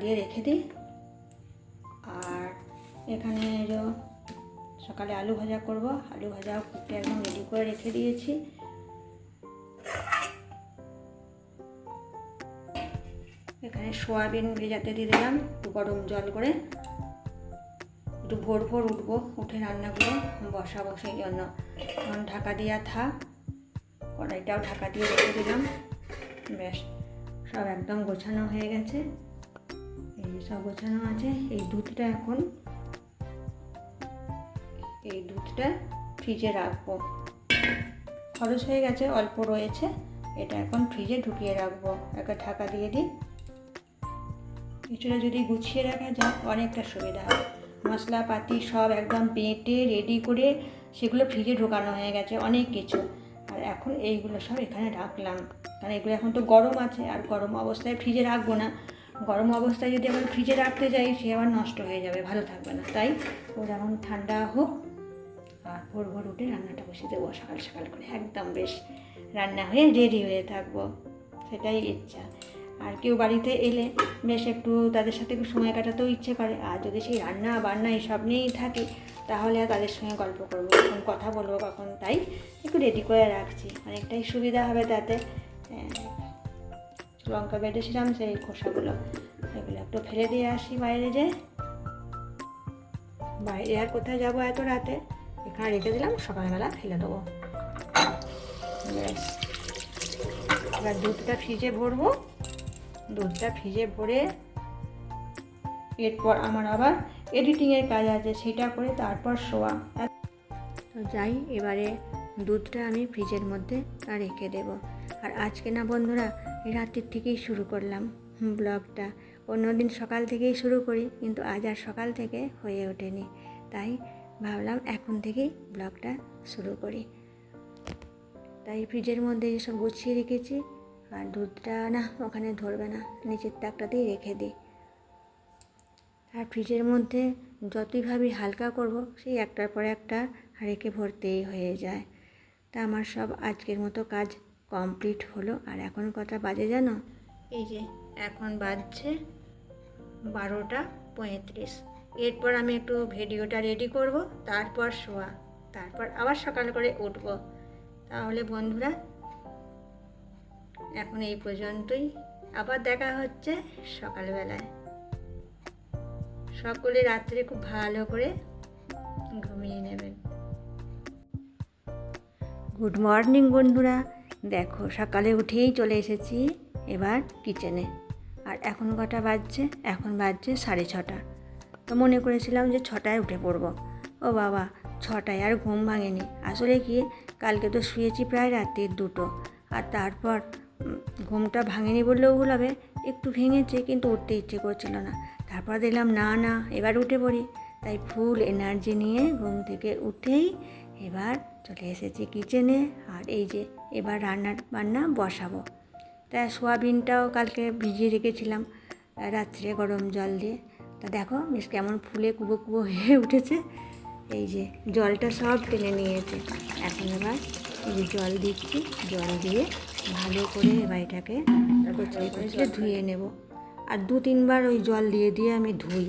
দিয়ে রেখে দিই। আর এখানে সকালে আলু ভাজা করব। আলু ভাজা কুটে একদম রেডি করে রেখে দিয়েছি। এখানে সোয়াবিন ভেজাতে দিয়ে দিলাম, একটু গরম জল করে। একটু ভোর ভোর উঠবো, উঠে রান্নাগুলো বসাবো সেই জন্য। এখন ঢাকা দিয়া থাক, কড়াইটাও ঢাকা দিয়ে রেখে দিলাম। ব্যাস সব একদম গোছানো হয়ে গেছে। সব গোছানো আছে। এই দুধটা এখন এই দুধটা ফ্রিজে রাখব। খরচ হয়ে গেছে, অল্প রয়েছে। এটা এখন ফ্রিজে ঢুকিয়ে রাখব। একটা ঢাকা দিয়ে দিই। কিছুটা যদি গুছিয়ে রাখা যায়, অনেকটা সুবিধা হয় মশলাপাতি সব একদম বেটে রেডি করে সেগুলো ফ্রিজে ঢোকানো হয়ে গেছে, অনেক কিছু। আর এখন এইগুলো সব এখানে রাখলাম। কারণ এগুলো এখন তো গরম আছে, আর গরম অবস্থায় ফ্রিজে রাখব না। গরম অবস্থায় যদি আবার ফ্রিজে রাখতে যাই সে আবার নষ্ট হয়ে যাবে ভালো থাকবে না। তাই ও যেমন ঠান্ডা হোক আর ভোর ভোর উঠে রান্নাটা বসে দেবো সকাল সকাল করে একদম বেশ রান্না হয়ে রেডি হয়ে থাকব। সেটাই ইচ্ছা। আর কেউ বাড়িতে এলে বেশ একটু তাদের সাথে একটু সময় কাটাতেও ইচ্ছে করে। আর যদি সেই রান্না বান্না এইসব নিয়েই থাকি তাহলে তাদের সঙ্গে গল্প করব কখন কথা বলব কখন তাই একটু রেডি করে রাখছি। অনেকটাই সুবিধা হবে তাতে। হ্যাঁ, লঙ্কা বেটেছিলাম সেই খোসাগুলো এগুলো একটু ফেলে দিয়ে আসি বাইরে যে। বাইরে আর কোথায় যাব এত রাতে? এখানে রেখে দিলাম, সকালবেলা ফেলে দেবো। এবার দুধটা ফ্রিজে ভরবো। দুধটা ফ্রিজে ভরে এরপর আমার আবার এডিটিংয়ের কাজ আছে, সেটা করে তারপর শোয়া। তো যাই, এবারে দুধটা আমি ফ্রিজের মধ্যে রেখে দেব। আর আজকে না বন্ধুরা রাত্রির থেকেই শুরু করলাম ব্লগটা। অন্যদিন সকাল থেকেই শুরু করি, কিন্তু আজ আর সকাল থেকে হয়ে ওঠেনি। তাই ভাবলাম এখন থেকেই ব্লগটা শুরু করি। তাই ফ্রিজের মধ্যে এসব গুছিয়ে রেখেছি, আর দুধটা না ওখানে ধরবে না, নিচের তাকটাতেই রেখে দিই। আর ফ্রিজের মধ্যে যতই ভাবি হালকা করব, সেই একটার পর একটা রেখে ভরতেই হয়ে যায়। তা আমার সব আজকের মতো কাজ কমপ্লিট হলো। আর এখন কটা বাজে জানো? এই যে এখন বাজছে বারোটা পঁয়ত্রিশ। এরপর আমি একটু ভিডিওটা রেডি করব তারপর শোয়া তারপর আবার সকাল করে উঠব। তাহলে বন্ধুরা এখন এই পর্যন্তই। আবার দেখা হচ্ছে সকালবেলায়। সকলে রাত্রে খুব ভালো করে ঘুমিয়ে নেবেন। গুড মর্নিং বন্ধুরা। দেখো, সকালে উঠেই চলে এসেছি এবার কিচেনে আর এখন কটা বাজছে? এখন বাজছে সাড়ে ছটা। তো মনে করেছিলাম যে ছটায় উঠে পড়ব। ও বাবা, ছটায় আর ঘুম ভাঙেনি। আসলে কি, কালকে তো শুয়েছি প্রায় রাত্রির দুটো। আর তারপর ঘুমটা ভাঙেনি বললেও ভুল হবে। একটু ভেঙেছে কিন্তু উঠতে ইচ্ছে করছিল না। তারপর দেখলাম, না না, এবার উঠে পড়ি। তাই ফুল এনার্জি নিয়ে ঘুম থেকে উঠেই এবার চলে এসেছি কিচেনে আর এই যে এবার রান্নার বান্না বসাবো। তা সোয়াবিনটাও কালকে ভিজিয়ে রেখেছিলাম, রাত্রে গরম জল দিয়ে। তা দেখো বেশ কেমন ফুলে কুবো কুবো হয়ে উঠেছে। এই যে জলটা সব টেনে নিয়েছে। এখন এবার এই জল দিচ্ছি, জল দিয়ে ভালো করে এবার এটাকে ধুয়ে নেব। আর দু তিনবার ওই জল দিয়ে দিয়ে আমি ধুই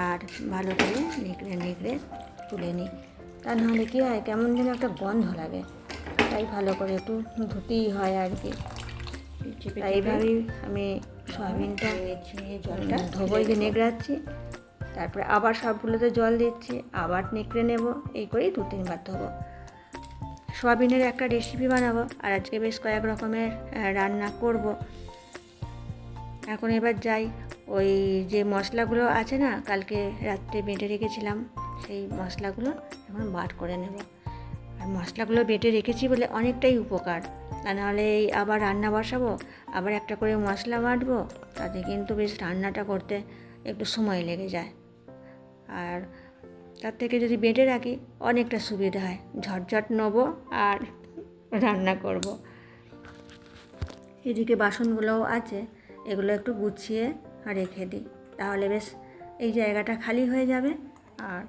আর ভালো করে নেকড়ে নেকড়ে তুলে নিই। তা নাহলে কী হয়, কেমন যেন একটা গন্ধ লাগে। তাই ভালো করে একটু ধুতেই হয় আর কি। তাই এইভাবেই আমি সয়াবিনটা জলটা ধোবই দিয়ে নেকড়াচ্ছি তারপরে আবার সবগুলোতে জল দিচ্ছি আবার নেকড়ে নেব এই করেই দু তিনবার ধোবো। সয়াবিনের একটা রেসিপি বানাবো আর আজকে বেশ কয়েক রকমের রান্না করব। এখন এবার যাই ওই যে মশলাগুলো আছে না কালকে রাত্রে বেটে রেখেছিলাম সেই মশলাগুলো এখন বাট করে নেব। আর মশলাগুলো বেটে রেখেছি বলে অনেকটাই উপকার। তা নাহলে এই আবার রান্না বসাবো, আবার একটা করে মশলা বাটবো, তাতে কিন্তু বেশ রান্নাটা করতে একটু সময় লেগে যায়। আর তার থেকে যদি বেটে রাখি, অনেকটা সুবিধা হয়। ঝটঝট নেব আর রান্না করব। এদিকে বাসনগুলোও আছে, এগুলো একটু গুছিয়ে রেখে দিই। তাহলে বেশ এই জায়গাটা খালি হয়ে যাবে, আর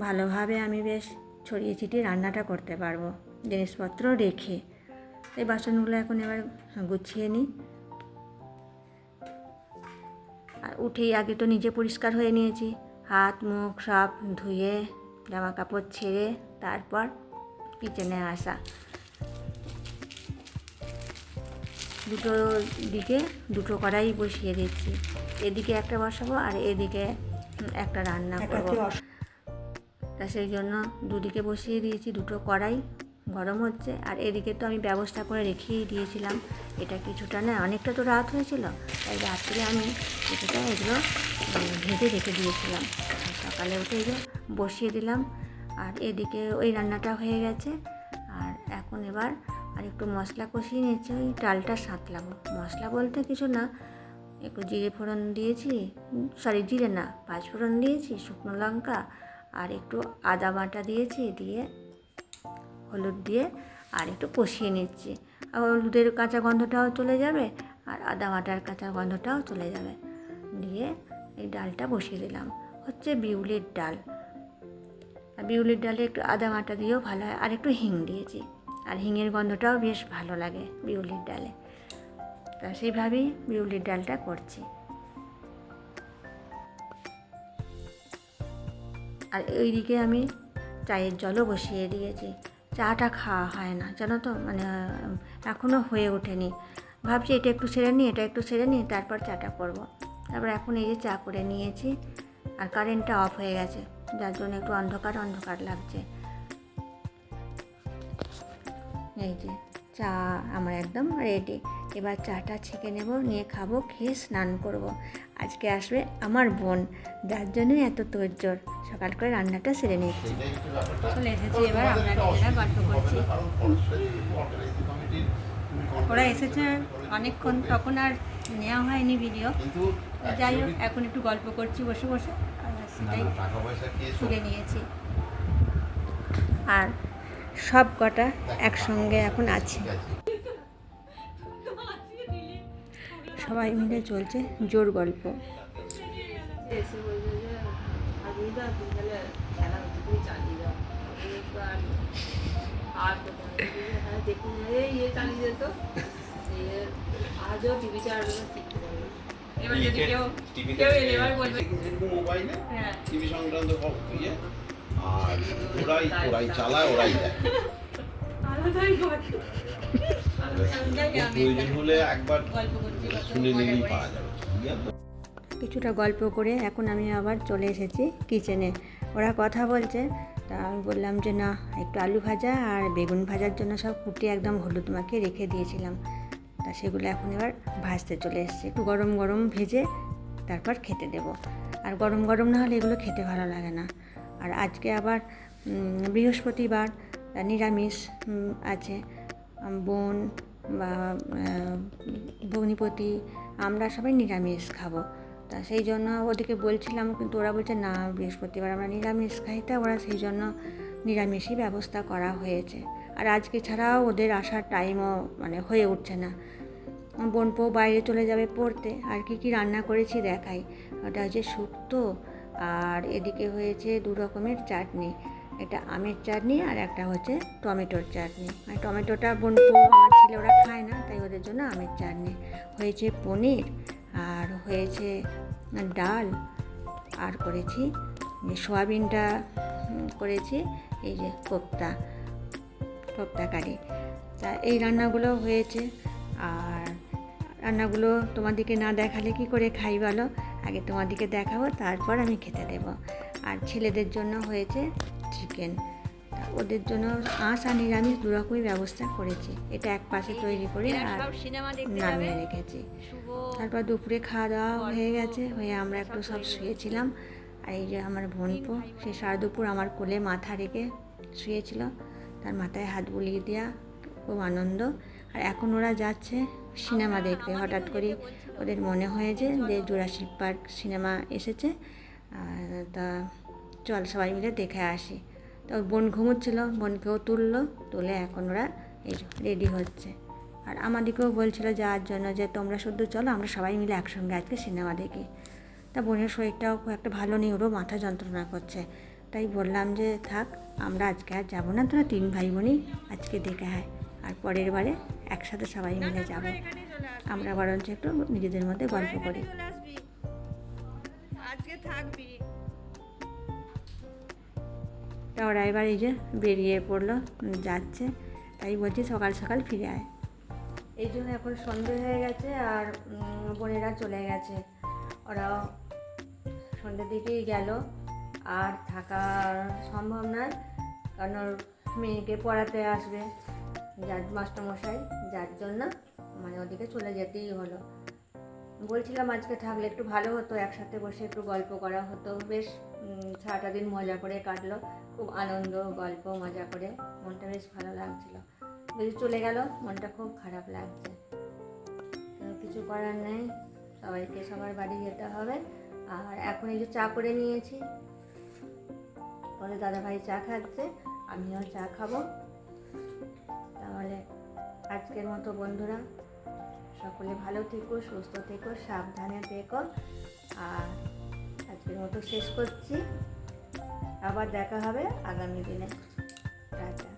ভালোভাবে আমি বেশ ছড়িয়ে ছিটিয়ে রান্নাটা করতে পারব। জিনিসপত্র রেখে। এই বাসনগুলো এখন এবার গুছিয়ে নিই। আর উঠেই আগে তো নিজে পরিষ্কার হয়ে নিয়েছি। হাত মুখ সব ধুয়ে জামা কাপড় ছেড়ে তারপর কিচেনে আসা। দুটো দিকে দুটো কড়াই বসিয়ে দিচ্ছি। এদিকে একটা বসাবো আর এদিকে একটা রান্না করব। তা সেই জন্য দুদিকে বসিয়ে দিয়েছি, দুটো কড়াই গরম হচ্ছে। আর এদিকে তো আমি ব্যবস্থা করে রেখেই দিয়েছিলাম। এটা কিছুটা না, অনেকটা তো রাত হয়েছিল, তাই রাত্রে আমি কিছুটা এগুলো ভেজে রেখে দিয়েছিলাম। সকালে উঠে এগুলো বসিয়ে দিলাম। আর এদিকে ওই রান্নাটা হয়ে গেছে। আর এখন এবার আর একটু মশলা কষিয়ে নিয়েছি, ওই ডালটা সাঁতলাবো। মশলা বলতে কিছু না, একটু জিরে ফোড়ন দিয়েছি সরি জিরে না, পাঁচ ফোড়ন দিয়েছি, শুকনো লঙ্কা আর একটু আদা বাটা দিয়েছি, দিয়ে হলুদ দিয়ে আর একটু কষিয়ে নিচ্ছি। আর হলুদের কাঁচা গন্ধটাও চলে যাবে আর আদা বাটার কাঁচা গন্ধটাও চলে যাবে। দিয়ে এই ডালটা বসিয়ে দিলাম। হচ্ছে বিউলির ডাল। আর বিউলির ডালে একটু আদা বাটা দিয়েও ভালো হয়। আর একটু হিং দিয়েছি। আর হিঙের গন্ধটাও বেশ ভালো লাগে বিউলির ডালে। তা সেইভাবেই বিউলির ডালটা করছি। আর এইদিকে আমি চায়ের জলও বসিয়ে দিয়েছি। চাটা খাওয়া হয় না, জানো তো? মানে এখনও হয়ে ওঠেনি। ভাবছি এটা একটু সেরে নিই, এটা একটু সেরে নিই, তারপর চাটা করব। তারপর এখন এই যে চা করে নিয়েছি আর কারেন্টটা অফ হয়ে গেছে, যার জন্য একটু অন্ধকার অন্ধকার লাগছে। এই যে চা আমার একদম রেডি এবার চাটা ছেঁকে নেব, নিয়ে খাব, খেয়ে স্নান করব। আজকে আসবে আমার বোন যার জন্যই এত তোরজোর সকাল করে রান্নাটা সেরে নিচ্ছি চলে এসেছি এবার আমরা নিজেরা গল্প করছি। ওরা এসেছে অনেকক্ষণ তখন আর নেওয়া হয়নি ভিডিও। যাই হোক এখন একটু গল্প করছি বসে বসে সেটাই তুলে নিয়েছি। আর সব কটা একসঙ্গে এখন আছি। সবাই মিলে চলছে জোর গল্প। হ্যাঁ দেখুন এই ইয়ে চালিয়ে যেত আজও টিভি চালানো শিখতে পারবে এবার যদি কেউ কেউ এবার বলবে মোবাইলে টিভি সংক্রান্ত সব আর ওরাই ওরাই চালায় ওরাই দেয়। আলাদাই কিছুটা গল্প করে এখন আমি আবার চলে এসেছি কিচেনে। ওরা কথা বলছে, তা আমি বললাম যে, না, একটু আলু ভাজা আর বেগুন ভাজার জন্য সব কুটে একদম হলুদ মাখিয়ে রেখে দিয়েছিলাম। তা সেগুলো এখন এবার ভাজতে চলে এসেছে। একটু গরম গরম ভেজে তারপর খেতে দেব। আর গরম গরম না হলে এগুলো খেতে ভালো লাগে না। আর আজকে আবার বৃহস্পতিবার নিরামিষ আছে। বোন বা ভগ্নিপতি আমরা সবাই নিরামিষ খাব। তা সেই জন্য ওদেরকে বলছিলাম, কিন্তু ওরা বলছে, না, বৃহস্পতিবার আমরা নিরামিষ খাই। তা ওরা সেই জন্য নিরামিষই ব্যবস্থা করা হয়েছে। আর আজকে ছাড়াও ওদের আসার টাইমও মানে হয়ে উঠছে না। বোনপো বাইরে চলে যাবে পড়তে। আর কি কি রান্না করেছি দেখাই। ওটা হচ্ছে শুক্তো, আর এদিকে হয়েছে দু রকমের চাটনি। এটা আমের চাটনি আর একটা হচ্ছে টমেটোর চাটনি। আর টমেটোটা বোনপো আমার ছেলে, ওরা খায় না, তাই ওদের জন্য আমের চাটনি। হয়েছে পনির, আর হয়েছে ডাল, আর করেছি সোয়াবিনটা করেছি এই যে কোপ্তা কোপ্তা কারি। তা এই রান্নাগুলো হয়েছে, আর রান্নাগুলো তোমাদেরকে না দেখালে কি করে খাই বলো? আগে তোমাদেরকে দেখাবো, তারপর আমি খেতে দেব। আর ছেলেদের জন্য হয়েছে চিকেন। ওদের জন্য আঁশ আর নিরামিষ দু রকমই ব্যবস্থা করেছি। এটা এক পাশে তৈরি করে আর নামিয়ে রেখেছি। তারপর দুপুরে খাওয়া দাওয়া হয়ে গেছে হয়ে আমরা একটু সব শুয়েছিলাম। আর এই যে আমার বোনপো সে সারা দুপুর আমার কোলে মাথা রেখে শুয়েছিল। তার মাথায় হাত বুলিয়ে দেওয়া খুব আনন্দ। আর এখন ওরা যাচ্ছে সিনেমা দেখতে। হঠাৎ করে ওদের মনে হয়েছে যে জুরাসিক পার্ক সিনেমা এসেছে আর তা চল সবাই মিলে দেখে আসি। তো বোন ঘুমোচ্ছিল, বোনকেও তুললো, তুলে এখন ওরা এই রেডি হচ্ছে। আর আমাদেরকেও বলছিল যাওয়ার জন্য যে তোমরা শুধু চলো, আমরা সবাই মিলে একসঙ্গে আজকে সিনেমা দেখি। তা বোনের শরীরটাও খুব একটা ভালো নেই, ওরও মাথা যন্ত্রণা করছে। তাই বললাম যে, থাক, আমরা আজকে আর যাব না, তোরা তিন ভাই বোনই আজকে দেখে হয় আর পরের বারে একসাথে সবাই মিলে যাব। আমরা বরঞ্চ একটু নিজেদের মধ্যে গল্প করি। তা ওরা এবার এই যে বেরিয়ে পড়ল যাচ্ছে। তাই বলছি সকাল সকাল ফিরে আয়। এই জন্য এখন সন্ধে হয়ে গেছে আর বোনেরা চলে গেছে। ওরাও সন্ধ্যের দিকেই গেল। আর থাকা সম্ভব নয়, কারণ ওর মেয়েকে পড়াতে আসবে যার মাস্টারমশাই, যার জন্য মানে ওদিকে চলে যেতেই হলো। বলছিলাম আজকে থাকলে একটু ভালো হতো, একসাথে বসে একটু গল্প করা হতো। বেশ সারাটা দিন মজা করে কাটলো। খুব আনন্দ, গল্প, মজা করে। মনটা বেশ ভালো লাগছিল। যদি চলে গেল, মনটা খুব খারাপ লাগছে। কিছু করার নেই। সবাইকে সবার বাড়ি যেতে হবে। আর এখন এই যে চা করে নিয়েছি। পরে দাদাভাই চা খাচ্ছে, আমিও চা খাব। তাহলে আজকের মতো বন্ধুরা, সকলে ভালো থেকো, সুস্থ থেকো, সাবধানে থেকো। আর আজকের মতো শেষ করছি। আবার দেখা হবে আগামী দিনে। টাটা।